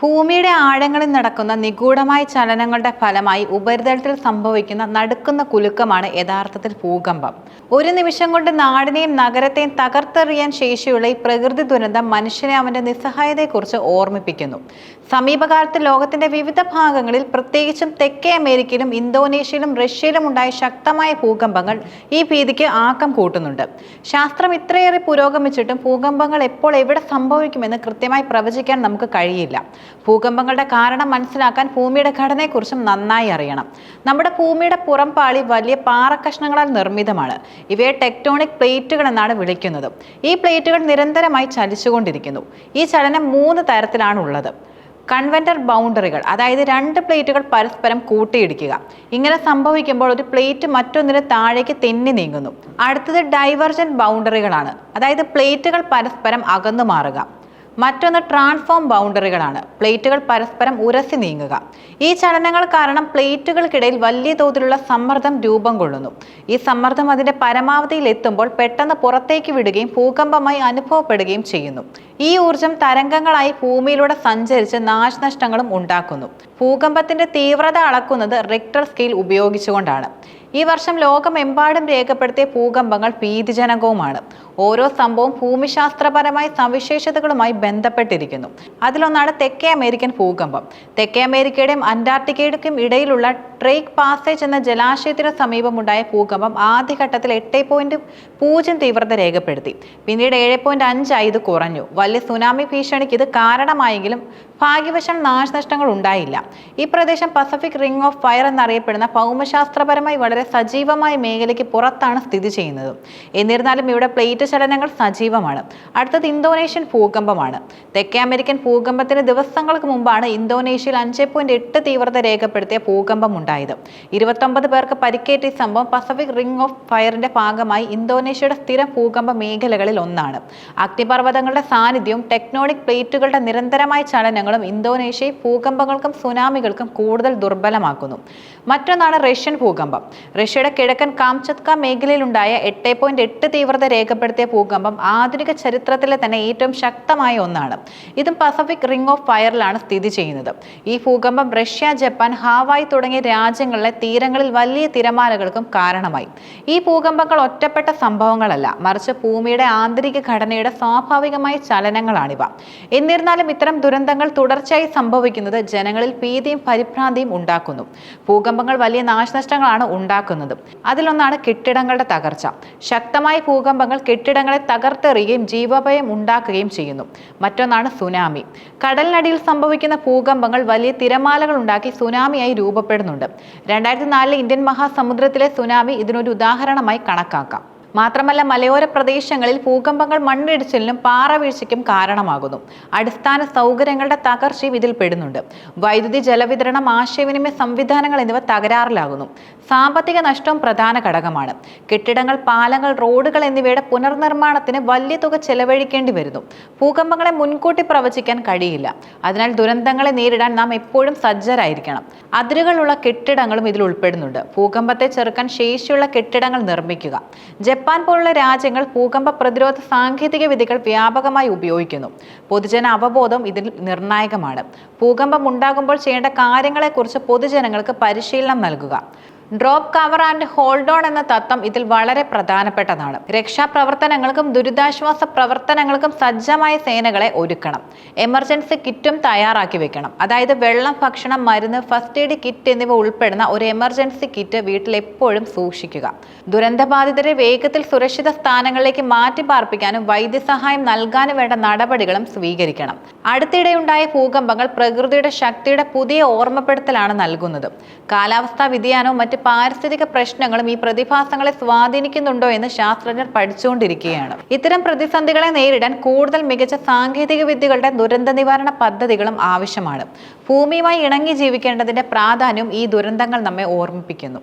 ഭൂമിയുടെ ആഴങ്ങളിൽ നടക്കുന്ന നിഗൂഢമായ ചലനങ്ങളുടെ ഫലമായി ഉപരിതലത്തിൽ സംഭവിക്കുന്ന നടുക്കുന്ന കുലുക്കമാണ് യഥാർത്ഥത്തിൽ ഭൂകമ്പം. ഒരു നിമിഷം കൊണ്ട് നാടിനെയും നഗരത്തെയും തകർത്തെറിയാൻ ശേഷിയുള്ള ഈ പ്രകൃതി ദുരന്തം മനുഷ്യനെ അവന്റെ നിസ്സഹായതയെക്കുറിച്ച് ഓർമ്മിപ്പിക്കുന്നു. സമീപകാലത്ത് ലോകത്തിന്റെ വിവിധ ഭാഗങ്ങളിൽ പ്രത്യേകിച്ചും തെക്കേ അമേരിക്കയിലും ഇന്തോനേഷ്യയിലും റഷ്യയിലും ഉണ്ടായ ശക്തമായ ഭൂകമ്പങ്ങൾ ഈ ഭീതിക്ക് ആക്കം കൂട്ടുന്നുണ്ട്. ശാസ്ത്രം ഇത്രയേറെ പുരോഗമിച്ചിട്ടും ഭൂകമ്പങ്ങൾ എപ്പോൾ എവിടെ സംഭവിക്കുമെന്ന് കൃത്യമായി പ്രവചിക്കാൻ നമുക്ക് കഴിയില്ല. ഭൂകമ്പങ്ങളുടെ കാരണം മനസ്സിലാക്കാൻ ഭൂമിയുടെ ഘടനയെക്കുറിച്ചും നന്നായി അറിയണം. നമ്മുടെ ഭൂമിയുടെ പുറംപാളി വലിയ പാറക്കഷ്ണങ്ങളാൽ നിർമ്മിതമാണ്. ഇവയെ ടെക്ടോണിക് പ്ലേറ്റുകൾ എന്നാണ് വിളിക്കുന്നത്. ഈ പ്ലേറ്റുകൾ നിരന്തരമായി ചലിച്ചുകൊണ്ടിരിക്കുന്നു. ഈ ചലനം മൂന്ന് തരത്തിലാണ് ഉള്ളത് കൺവെന്റർ ബൗണ്ടറികൾ അതായത് രണ്ട് പ്ലേറ്റുകൾ പരസ്പരം കൂട്ടിയിടിക്കുക. ഇങ്ങനെ സംഭവിക്കുമ്പോൾ ഒരു പ്ലേറ്റ് മറ്റൊന്നിന് താഴേക്ക് തെന്നി നീങ്ങുന്നു. അടുത്തത് ഡൈവർജൻ ബൗണ്ടറികളാണ്. അതായത് പ്ലേറ്റുകൾ പരസ്പരം അകന്നു മാറുക. മറ്റൊന്ന് ട്രാൻസ്ഫോം ബൗണ്ടറികളാണ്. പ്ലേറ്റുകൾ പരസ്പരം ഉരസി നീങ്ങുക. ഈ ചലനങ്ങൾ കാരണം പ്ലേറ്റുകൾക്കിടയിൽ വലിയ തോതിലുള്ള സമ്മർദ്ദം രൂപം കൊള്ളുന്നു. ഈ സമ്മർദ്ദം അതിന്റെ പരമാവധിയിൽ എത്തുമ്പോൾ പെട്ടെന്ന് പുറത്തേക്ക് വിടുകയും ഭൂകമ്പമായി അനുഭവപ്പെടുകയും ചെയ്യുന്നു. ഈ ഊർജം തരംഗങ്ങളായി ഭൂമിയിലൂടെ സഞ്ചരിച്ച് നാശനഷ്ടങ്ങളും ഉണ്ടാക്കുന്നു. ഭൂകമ്പത്തിന്റെ തീവ്രത അളക്കുന്നത് റിക്ടർ സ്കെയിൽ ഉപയോഗിച്ചുകൊണ്ടാണ്. ഈ വർഷം ലോകമെമ്പാടും രേഖപ്പെടുത്തിയ ഭൂകമ്പങ്ങൾ ഭീതിജനകവുമാണ്. ഓരോ സംഭവവും ഭൂമിശാസ്ത്രപരമായ സവിശേഷതകളുമായി ബന്ധപ്പെട്ടിരിക്കുന്നു. അതിലൊന്നാണ് തെക്കേ അമേരിക്കൻ ഭൂകമ്പം. തെക്കേ അമേരിക്കയുടെയും അന്റാർട്ടിക്കയുടെയും ഇടയിലുള്ള ട്രേക്ക് പാസേജ് എന്ന ജലാശയത്തിന് സമീപമുണ്ടായ ഭൂകമ്പം ആദ്യഘട്ടത്തിൽ എട്ട് പോയിന്റ് പൂജ്യം തീവ്രത രേഖപ്പെടുത്തി. പിന്നീട് ഏഴ് പോയിന്റ് അഞ്ചായി ഇത് കുറഞ്ഞു. വലിയ സുനാമി ഭീഷണിക്ക് ഇത് കാരണമായെങ്കിലും ഭാഗ്യവശാൽ നാശനഷ്ടങ്ങൾ ഉണ്ടായില്ല. ഈ പ്രദേശം പസഫിക് റിംഗ് ഓഫ് ഫയർ എന്നറിയപ്പെടുന്ന ഭൗമശാസ്ത്രപരമായി വളരെ സജീവമായ മേഖലയ്ക്ക് പുറത്താണ് സ്ഥിതി ചെയ്യുന്നത്. എന്നിരുന്നാലും ഇവിടെ പ്ലേറ്റ് ചലനങ്ങൾ സജീവമാണ്. അടുത്തത് ഇന്തോനേഷ്യൻ ഭൂകമ്പമാണ്. തെക്കേ അമേരിക്കൻ ഭൂകമ്പത്തിന് ദിവസങ്ങൾക്ക് മുമ്പാണ് ഇന്തോനേഷ്യയിൽ അഞ്ച് പോയിന്റ് എട്ട് തീവ്രത രേഖപ്പെടുത്തിയ ഭൂകമ്പം ഉണ്ടായത്. ഇരുപത്തൊമ്പത് പേർക്ക് പരിക്കേറ്റ സംഭവം പസഫിക് റിംഗ് ഓഫ് ഫയറിന്റെ ഭാഗമായി ഇന്തോനേഷ്യയുടെ സ്ഥിരം ഭൂകമ്പ മേഖലകളിൽ ഒന്നാണ്. അഗ്നിപർവതങ്ങളുടെ സാന്നിധ്യവും ടെക്നോണിക് പ്ലേറ്റുകളുടെ നിരന്തരമായ ചലനങ്ങളും ഇന്തോനേഷ്യയെ ഭൂകമ്പങ്ങൾക്കും സുനാമികൾക്കും കൂടുതൽ ദുർബലമാക്കുന്നു. മറ്റൊന്നാണ് റഷ്യൻ ഭൂകമ്പം. റഷ്യയുടെ കിഴക്കൻ കാംചത്ക മേഖലയിലുണ്ടായ എട്ട് പോയിന്റ് എട്ട് തീവ്രത രേഖപ്പെടുത്തിയ ഭൂകമ്പം ആധുനിക ചരിത്രത്തിലെ തന്നെ ഏറ്റവും ശക്തമായ ഒന്നാണ്. ഇതും പസഫിക് റിംഗ് ഓഫ് ഫയറിലാണ് സ്ഥിതി ചെയ്യുന്നത്. ഈ ഭൂകമ്പം റഷ്യ ജപ്പാൻ ഹാവായ് തുടങ്ങിയ രാജ്യങ്ങളിലെ തീരങ്ങളിൽ വലിയ തിരമാലകൾക്കും കാരണമായി. ഈ ഭൂകമ്പങ്ങൾ ഒറ്റപ്പെട്ട സംഭവങ്ങളല്ല മറിച്ച് ഭൂമിയുടെ ആന്തരിക ഘടനയുടെ സ്വാഭാവികമായ ചലനങ്ങളാണിവ. എന്നിരുന്നാലും ഇത്തരം ദുരന്തങ്ങൾ തുടർച്ചയായി സംഭവിക്കുന്നത് ജനങ്ങളിൽ ഭീതിയും പരിഭ്രാന്തിയും ഉണ്ടാക്കുന്നു. ഭൂകമ്പങ്ങൾ വലിയ നാശനഷ്ടങ്ങളാണ് ഉണ്ടാക്കുന്നത്. അതിലൊന്നാണ് കെട്ടിടങ്ങളുടെ തകർച്ച. ശക്തമായ ഭൂകമ്പങ്ങൾ കെട്ടിടങ്ങളെ തകർത്തെറിയുകയും ജീവഭയം ഉണ്ടാക്കുകയും ചെയ്യുന്നു. മറ്റൊന്നാണ് സുനാമി. കടലിനടിയിൽ സംഭവിക്കുന്ന ഭൂകമ്പങ്ങൾ വലിയ തിരമാലകൾ ഉണ്ടാക്കി സുനാമിയായി രൂപപ്പെടുന്നുണ്ട്. രണ്ടായിരത്തി നാലിലെ ഇന്ത്യൻ മഹാസമുദ്രത്തിലെ സുനാമി ഇതിനൊരു ഉദാഹരണമായി കണക്കാക്കാം. മാത്രമല്ല മലയോര പ്രദേശങ്ങളിൽ ഭൂകമ്പങ്ങൾ മണ്ണിടിച്ചിലിനും പാറവീഴ്ചയ്ക്കും കാരണമാകുന്നു. അടിസ്ഥാന സൗകര്യങ്ങളുടെ തകർച്ചയും ഇതിൽ പെടുന്നുണ്ട്. വൈദ്യുതി ജലവിതരണം ആശയവിനിമയ സംവിധാനങ്ങൾ എന്നിവ തകരാറിലാകുന്നു. സാമ്പത്തിക നഷ്ടവും പ്രധാന ഘടകമാണ്. കെട്ടിടങ്ങൾ പാലങ്ങൾ റോഡുകൾ എന്നിവയുടെ പുനർനിർമ്മാണത്തിന് വലിയ തുക ചെലവഴിക്കേണ്ടി വരുന്നു. ഭൂകമ്പങ്ങളെ മുൻകൂട്ടി പ്രവചിക്കാൻ കഴിയില്ല. അതിനാൽ ദുരന്തങ്ങളെ നേരിടാൻ നാം എപ്പോഴും സജ്ജരായിരിക്കണം. അതിരുകളുള്ള കെട്ടിടങ്ങളും ഇതിൽ ഉൾപ്പെടുന്നുണ്ട്. ഭൂകമ്പത്തെ ചെറുക്കാൻ ശേഷിയുള്ള കെട്ടിടങ്ങൾ നിർമ്മിക്കുക. ജപ്പാൻ പോലുള്ള രാജ്യങ്ങൾ ഭൂകമ്പ പ്രതിരോധ സാങ്കേതിക വിദ്യകൾ വ്യാപകമായി ഉപയോഗിക്കുന്നു. പൊതുജന അവബോധം ഇതിൽ നിർണായകമാണ്. ഭൂകമ്പം ഉണ്ടാകുമ്പോൾ ചെയ്യേണ്ട കാര്യങ്ങളെക്കുറിച്ച് പൊതുജനങ്ങൾക്ക് പരിശീലനം നൽകുക. Drop cover and hold on എന്ന തത്വം ഇതിൽ വളരെ പ്രധാനപ്പെട്ടതാണ്. രക്ഷാപ്രവർത്തനങ്ങൾക്കും ദുരിതാശ്വാസ പ്രവർത്തനങ്ങൾക്കും സജ്ജമായ സേനകളെ ഒരുക്കണം. എമർജൻസി കിറ്റും തയ്യാറാക്കി വെക്കണം. അതായത് വെള്ളം ഭക്ഷണം മരുന്ന് ഫസ്റ്റ് എയ്ഡ് കിറ്റ് എന്നിവ ഉൾപ്പെടുന്ന ഒരു എമർജൻസി കിറ്റ് വീട്ടിൽ എപ്പോഴും സൂക്ഷിക്കുക. ദുരന്തബാധിതരെ വേഗത്തിൽ സുരക്ഷിത സ്ഥാനങ്ങളിലേക്ക് മാറ്റി പാർപ്പിക്കാനും വൈദ്യസഹായം നൽകാനും വേണ്ട നടപടികളും സ്വീകരിക്കണം. അടുത്തിടെയുണ്ടായ ഭൂകമ്പങ്ങൾ പ്രകൃതിയുടെ ശക്തിയുടെ പുതിയ ഓർമ്മപ്പെടുത്തലാണ് നൽകുന്നത്. കാലാവസ്ഥാ വ്യതിയാനവും മറ്റ് പാരിസ്ഥിതിക പ്രശ്നങ്ങളും ഈ പ്രതിഭാസങ്ങളെ സ്വാധീനിക്കുന്നുണ്ടോ എന്ന് ശാസ്ത്രജ്ഞർ പഠിച്ചുകൊണ്ടിരിക്കുകയാണ്. ഇത്തരം പ്രതിസന്ധികളെ നേരിടാൻ കൂടുതൽ മികച്ച സാങ്കേതിക വിദ്യകളുടെ ദുരന്ത നിവാരണ പദ്ധതികളും ആവശ്യമാണ്. ഭൂമിയുമായി ഇണങ്ങി ജീവിക്കേണ്ടതിന്റെ പ്രാധാന്യം ഈ ദുരന്തങ്ങൾ നമ്മെ ഓർമ്മിപ്പിക്കുന്നു.